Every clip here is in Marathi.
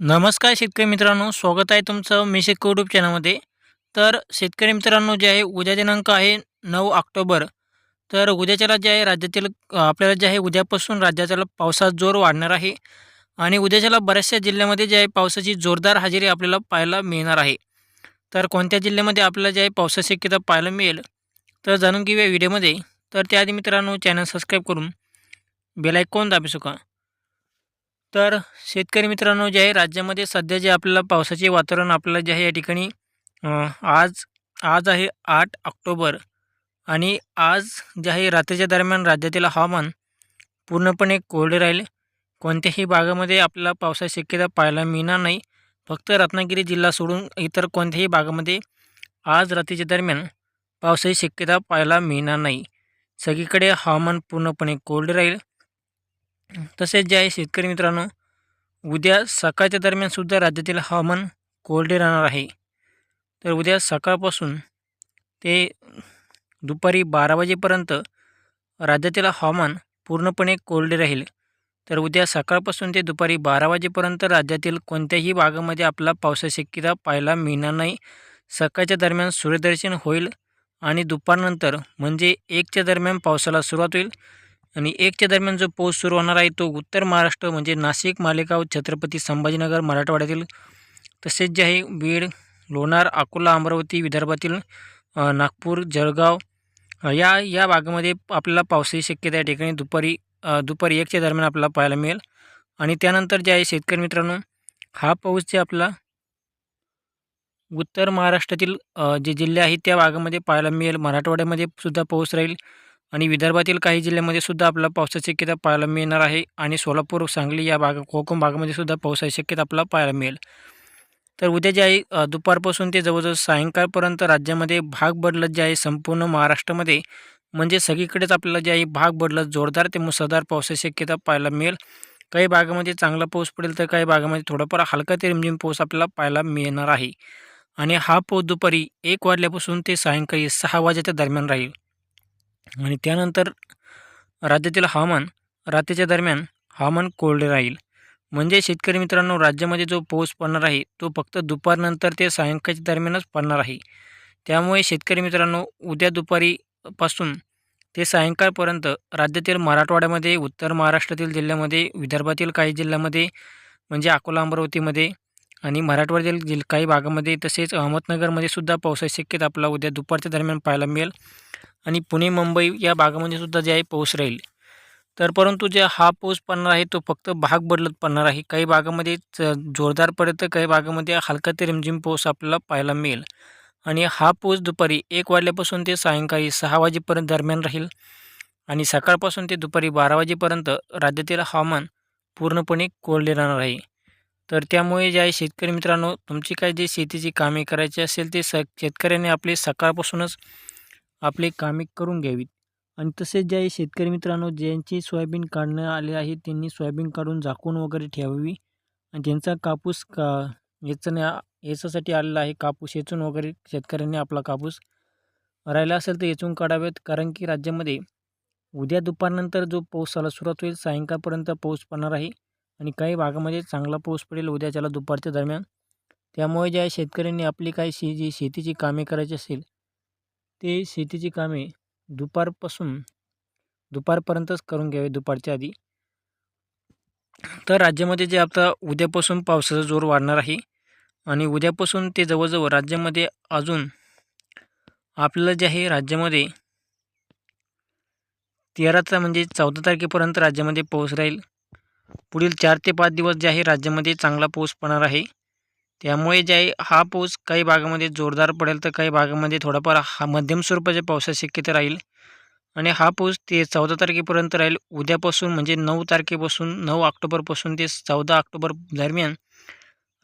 नमस्कार शेतकरी मित्रांनो स्वागत आहे तुमचं मी शेतकरी यूट्यूब चॅनलमध्ये. तर शेतकरी मित्रांनो जे आहे उद्या दिनांक आहे नऊ ऑक्टोबर. तर उद्याच्याला जे आहे राज्यातील आपल्याला जे आहे उद्यापासून राज्याच्याला पावसात जोर वाढणार आहे. आणि उद्याच्याला बऱ्याचशा जिल्ह्यामध्ये जे आहे पावसाची जोरदार हजेरी आपल्याला पाहायला मिळणार आहे. तर कोणत्या जिल्ह्यामध्ये आपल्याला जे आहे पावसाची शक्यता पाहायला मिळेल? तर जाणून घेऊया व्हिडिओमध्ये. तर त्याआधी मित्रांनो चॅनल सबस्क्राईब करून बेलायकॉन दाबी सुका तर शेतकरी मित्रांनो जे आहे राज्यामध्ये सध्या जे आपल्याला पावसाचे वातावरण आपल्याला जे आहे या ठिकाणी आज आज आहे आठ ऑक्टोबर आणि आज जे आहे रात्रीच्या दरम्यान राज्यातील हवामान पूर्णपणे कोरडे राहील. कोणत्याही भागामध्ये आपल्याला पावसाची शक्यता पाहायला मिळणार नाही. फक्त रत्नागिरी जिल्हा सोडून इतर कोणत्याही भागामध्ये आज रात्रीच्या दरम्यान पावसाची शक्यता पाहायला मिळणार नाही. सगळीकडे हवामान पूर्णपणे कोरडे राहील. तसेच जे आहे शेतकरी मित्रांनो उद्या सकाळच्या दरम्यानसुद्धा राज्यातील हवामान कोरडे राहणार आहे. तर उद्या सकाळपासून ते दुपारी बारा वाजेपर्यंत राज्यातील हवामान पूर्णपणे कोरडे राहील. तर उद्या सकाळपासून ते दुपारी बारा वाजेपर्यंत राज्यातील कोणत्याही भागामध्ये आपला पावसाची शक्यता पाहायला मिळणार नाही. सकाळच्या दरम्यान सूर्यदर्शन होईल आणि दुपारनंतर म्हणजे एकच्या दरम्यान पावसाला सुरुवात होईल. आणि एकच्या दरम्यान जो पाऊस सुरू होणार आहे तो उत्तर महाराष्ट्र म्हणजे नाशिक मालेगाव छत्रपती संभाजीनगर मराठवाड्यातील तसेच जे आहे बीड लोणार अकोला अमरावती विदर्भातील नागपूर जळगाव या या भागामध्ये आपल्याला पावसाची शक्यता या ठिकाणी दुपारी दुपारी एकच्या दरम्यान आपल्याला पाहायला मिळेल. आणि त्यानंतर जे आहे शेतकरी मित्रांनो हा पाऊस जे आपला उत्तर महाराष्ट्रातील जे जिल्हे आहेत त्या भागामध्ये पाहायला मिळेल. मराठवाड्यामध्ये सुद्धा पाऊस राहील. आणि विदर्भातील काही जिल्ह्यामध्ये सुद्धा आपल्याला पावसाची शक्यता पाहायला मिळणार आहे. आणि सोलापूर सांगली या भाग कोकण भागामध्ये सुद्धा पावसाची शक्यता आपल्याला पाहायला मिळेल. तर उद्या जे आहे दुपारपासून ते जवळजवळ सायंकाळपर्यंत राज्यामध्ये भाग बदलत जे आहे संपूर्ण महाराष्ट्रामध्ये म्हणजे सगळीकडेच आपल्याला जे आहे भाग बदलत जोरदार ते मुसळधार पावसाची शक्यता पाहायला मिळेल. काही भागामध्ये चांगला पाऊस पडेल तर काही भागामध्ये थोडाफार हलका ते रिमझिम पाऊस आपल्याला पाहायला मिळणार आहे. आणि हा पाऊस दुपारी एक वाजल्यापासून ते सायंकाळी सहा वाजेच्या दरम्यान राहील. आणि त्यानंतर राज्यातील हवामान रात्रीच्या दरम्यान हवामान कोरडे राहील. म्हणजे शेतकरी मित्रांनो राज्यामध्ये जो पाऊस पडणार आहे तो फक्त दुपारनंतर ते सायंकाळच्या दरम्यानच पडणार आहे. त्यामुळे शेतकरी मित्रांनो उद्या दुपारीपासून ते सायंकाळपर्यंत राज्यातील मराठवाड्यामध्ये उत्तर महाराष्ट्रातील जिल्ह्यामध्ये विदर्भातील काही जिल्ह्यामध्ये म्हणजे अकोला अमरावतीमध्ये आणि मराठवाड्यातील जिल काही भागामध्ये तसेच अहमदनगरमध्ये सुद्धा पावसाची शक्यता आपला उद्या दुपारच्या दरम्यान पाहायला मिळेल. आणि पुणे मुंबई या भागामध्ये सुद्धा जे आहे पाऊस राहील. तर परंतु जे हा पाऊस पडणार आहे तो फक्त भाग बदलत पडणार आहे. काही भागामध्ये च- जोरदार पडेल तर काही भागामध्ये हलका ते रिमझिम पाऊस आपल्याला पाहायला मिळेल. आणि हा पाऊस दुपारी एक वाजल्यापासून ते सायंकाळी सहा वाजेपर्यंत दरम्यान राहील. आणि सकाळपासून ते दुपारी बारा वाजेपर्यंत राज्यातील हवामान पूर्णपणे कोरडे राहणार आहे. तर त्यामुळे जे आहे शेतकरी मित्रांनो तुमची काय जे शेतीची कामे करायची असेल ते स शेतकऱ्यांनी आपले सकाळपासूनच आपले कामे करून घ्यावीत. आणि तसेच ज्या शेतकरी मित्रांनो ज्यांची सोयाबीन काढणं आले आहे त्यांनी सोयाबीन काढून झाकून वगैरे ठेवावी. आणि ज्यांचा कापूस का याचण्या याच्यासाठी आलेला आहे कापूस येचून वगैरे शेतकऱ्यांनी आपला कापूस राहिला असेल तर येचून काढावेत. कारण की राज्यामध्ये उद्या दुपारनंतर जो पाऊसाला सुरुवात होईल सायंकाळपर्यंत पाऊस पडणार आहे. आणि काही भागामध्ये चांगला पाऊस पडेल उद्याच्याला दुपारच्या दरम्यान. त्यामुळे ज्या शेतकऱ्यांनी आपली काही शे जी शेतीची कामे करायची असेल ते शेतीची कामे दुपारपासून दुपारपर्यंतच करून घ्यावे दुपारच्या आधी. तर राज्यामध्ये जे आता उद्यापासून पावसाचा जोर वाढणार आहे आणि उद्यापासून ते जवळजवळ राज्यामध्ये अजून आपल्याला जे आहे राज्यामध्ये तेराचा म्हणजे चौदा तारखेपर्यंत राज्यामध्ये पाऊस राहील. पुढील चार ते पाच दिवस जे आहे राज्यामध्ये चांगला पाऊस पडणार आहे. त्यामुळे जे आहे हा पाऊस काही भागामध्ये जोरदार पडेल तर काही भागामध्ये थोडाफार हा मध्यम स्वरूपाच्या पावसाची शक्यता राहील. आणि हा पाऊस ते चौदा तारखेपर्यंत राहील. उद्यापासून म्हणजे नऊ तारखेपासून नऊ ऑक्टोबरपासून ते चौदा ऑक्टोबर दरम्यान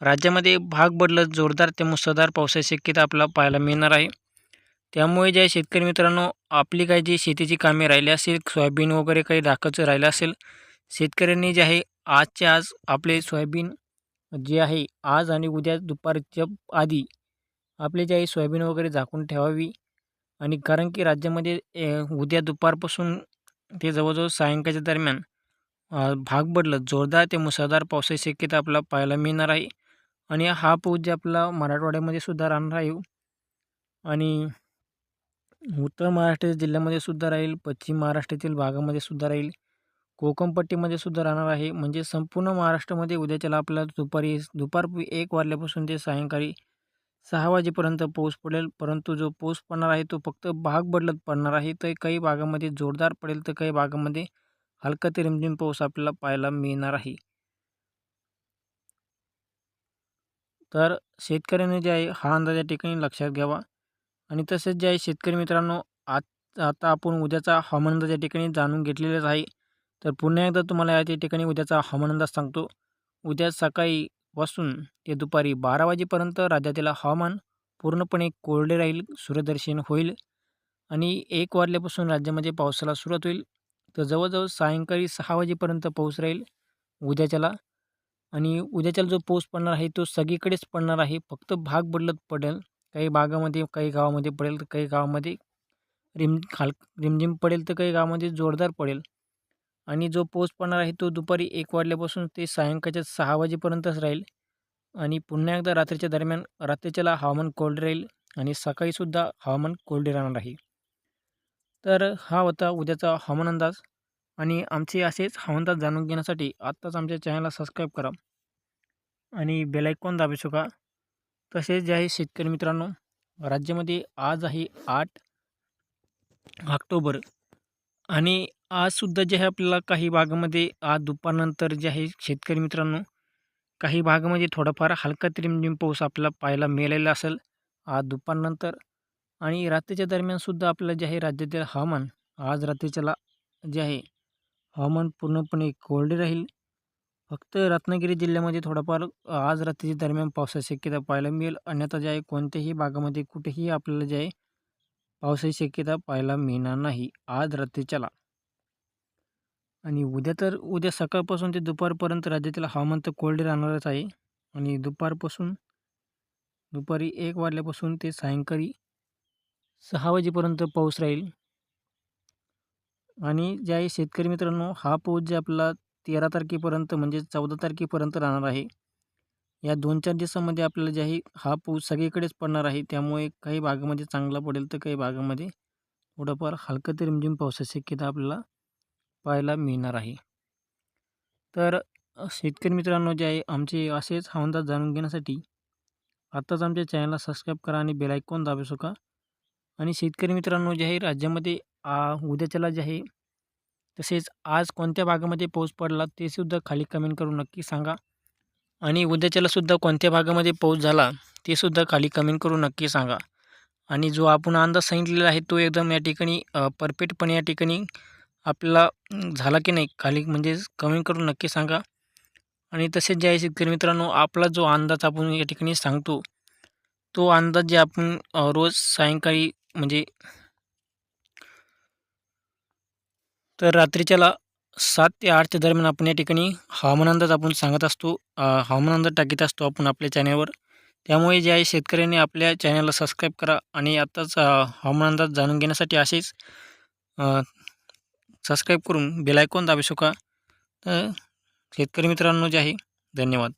राज्यामध्ये भाग बदलत जोरदार ते मुसळधार पावसाची शक्यता आपल्याला पाहायला मिळणार आहे. त्यामुळे जे आहे शेतकरी मित्रांनो आपली काही जी शेतीची कामे राहिली असेल सोयाबीन वगैरे काही दाखवायचं राहिलं असेल शेतकऱ्यांनी जे आहे आजच्या आज आपले सोयाबीन जे आहे आज आणि उद्या दुपारच्या आधी आपले जे आहे सोयाबीन वगैरे झाकून ठेवावी. आणि कारण की राज्यामध्ये ए, उद्या दुपारपासून ते जवळजवळ सायंकाळच्या दरम्यान भाग बदलत जोरदार ते मुसळधार पावसाची शक्यता आपला पाहायला मिळणार आहे. आणि हा पाऊस जे आपला मराठवाड्यामध्ये सुद्धा राहणार आहे. आणि उत्तर महाराष्ट्र जिल्ह्यामध्ये सुद्धा राहील पश्चिम महाराष्ट्रातील भागामध्ये सुद्धा राहील. कोकमपट्टीमध्ये सुद्धा राहणार आहे. म्हणजे संपूर्ण महाराष्ट्रामध्ये उद्याच्याला आपल्याला दुपारी दुपार एक वाजल्यापासून ते सायंकाळी सहा वाजेपर्यंत पाऊस पडेल. परंतु जो पाऊस पडणार आहे तो फक्त भाग बदलत पडणार आहे. तर काही भागामध्ये जोरदार पडेल तर काही भागामध्ये हलका ते रिमझिम पाऊस आपल्याला पाहायला मिळणार आहे. तर शेतकऱ्याने जे आहे हा अंदाज या ठिकाणी लक्षात घ्यावा. आणि तसेच जे आहे शेतकरी मित्रांनो आज आता आपण उद्याचा हवामान अंदाज या ठिकाणी जाणून घेतलेलाच आहे. तर पुन्हा एकदा तुम्हाला या ठिकाणी उद्याचा हवामान अंदाज सांगतो. उद्या सकाळीपासून ते दुपारी बारा वाजेपर्यंत राज्यातील हवामान पूर्णपणे कोरडे राहील सूर्यदर्शन होईल आणि एक वाजल्यापासून राज्यामध्ये पावसाला सुरुवात होईल. तर जवळजवळ सायंकाळी सहा वाजेपर्यंत पाऊस राहील उद्याच्याला आणि उद्याच्याला जो पाऊस पडणार आहे तो सगळीकडेच पडणार आहे. फक्त भाग बदलत पडेल. काही भागामध्ये काही गावामध्ये पडेल तर काही गावामध्ये रिम खाल रिमझिम पडेल तर काही गावामध्ये जोरदार पडेल. आणि जो पाऊस पडणार आहे तो दुपारी एक वाजल्यापासून ते सायंकाळच्या सहा वाजेपर्यंतच राहील. आणि पुन्हा एकदा रात्रीच्या दरम्यान रात्रीच्याला हवामान कोल्ड राहील आणि सकाळीसुद्धा हवामान कोल्ड राहणार आहे. तर हा होता उद्याचा हवामान अंदाज. आणि आमचे असेच हवामानंदाज जाणून घेण्यासाठी आत्ताच आमच्या चॅनलला सबस्क्राईब करा. आणि बेलायकॉन दाबू शका तसेच जे आहे शेतकरी मित्रांनो राज्यामध्ये आज आहे आठ ऑक्टोबर. आणि आजसुद्धा जे आहे आपल्याला काही भागामध्ये आज दुपारनंतर जे आहे शेतकरी मित्रांनो काही भागामध्ये थोडाफार हलका त्रिमजिम पाऊस आपल्याला पाहायला मिळालेला असेल. आज दुपारनंतर आणि रात्रीच्या दरम्यानसुद्धा आपल्याला जे आहे राज्यातील हवामान आज रात्रीच्याला जे आहे हवामान पूर्णपणे कोरडे राहील. फक्त रत्नागिरी जिल्ह्यामध्ये थोडाफार आज रात्रीच्या दरम्यान पावसाची शक्यता पाहायला मिळेल. अन्यथा जे आहे कोणत्याही भागामध्ये कुठेही आपल्याला जे आहे पावसाची शक्यता पाहायला मिळणार नाही. आज रात्रीच्याला आणि उद्या तर उद्या सकाळपासून ते दुपारपर्यंत राज्यातील हवामान तर कोरडे राहणारच आहे. आणि दुपारपासून दुपारी एक वाजल्यापासून ते सायंकाळी सहा वाजेपर्यंत पाऊस राहील. आणि जे आहे शेतकरी मित्रांनो हा पाऊस जे आपला तेरा तारखेपर्यंत म्हणजे चौदा तारखेपर्यंत राहणार आहे. या दोन चार दिवसामध्ये आपल्याला जे आहे हा पाऊस सगळीकडेच पडणार आहे. त्यामुळे काही भागामध्ये चांगला पडेल तर काही भागामध्ये थोडंफार हलकं ते रिमझिम पावसाची शक्यता आपल्याला पाहायला मिळणार आहे. तर शेतकरी मित्रांनो जे आहे आमचे असेच हवंदाज जाणून घेण्यासाठी आत्ताच आमच्या चॅनलला सबस्क्राईब करा आणि बेलायकॉन दाबू शका आणि शेतकरी मित्रांनो जे आहे राज्यामध्ये उद्याच्याला जे आहे तसेच आज कोणत्या भागामध्ये पाऊस पडला ते सुद्धा खाली कमेंट करून नक्की सांगा. आणि उद्याच्यालासुद्धा कोणत्या भागामध्ये पाऊस झाला ते सुद्धा खाली कमेंट करून नक्की सांगा. आणि जो आपण अंदाज सांगितलेला आहे तो एकदम या ठिकाणी परफेक्टपणे या ठिकाणी आपला झाला की नाही खाली म्हणजे कमेंट करून नक्की सांगा. आणि तसेच जे आहे शेतकरी मित्रांनो आपला जो अंदाज आपण या ठिकाणी सांगतो तो अंदाज जे आपण रोज सायंकाळी म्हणजे तर रात्रीच्याला सात ते आठच्या दरम्यान आपण या ठिकाणी हवामान अंदाज आपण सांगत असतो हवामान अंदाज टाकीत असतो आपण आपल्या चॅनलवर. त्यामुळे जे आहे शेतकऱ्यांनी आपल्या चॅनलला सबस्क्राईब करा आणि आत्ताच हवामान अंदाज जाणून घेण्यासाठी असेच सबस्क्राईब करून बेलायकॉन दाबू शका तर शेतकरी मित्रांनो जे आहे धन्यवाद.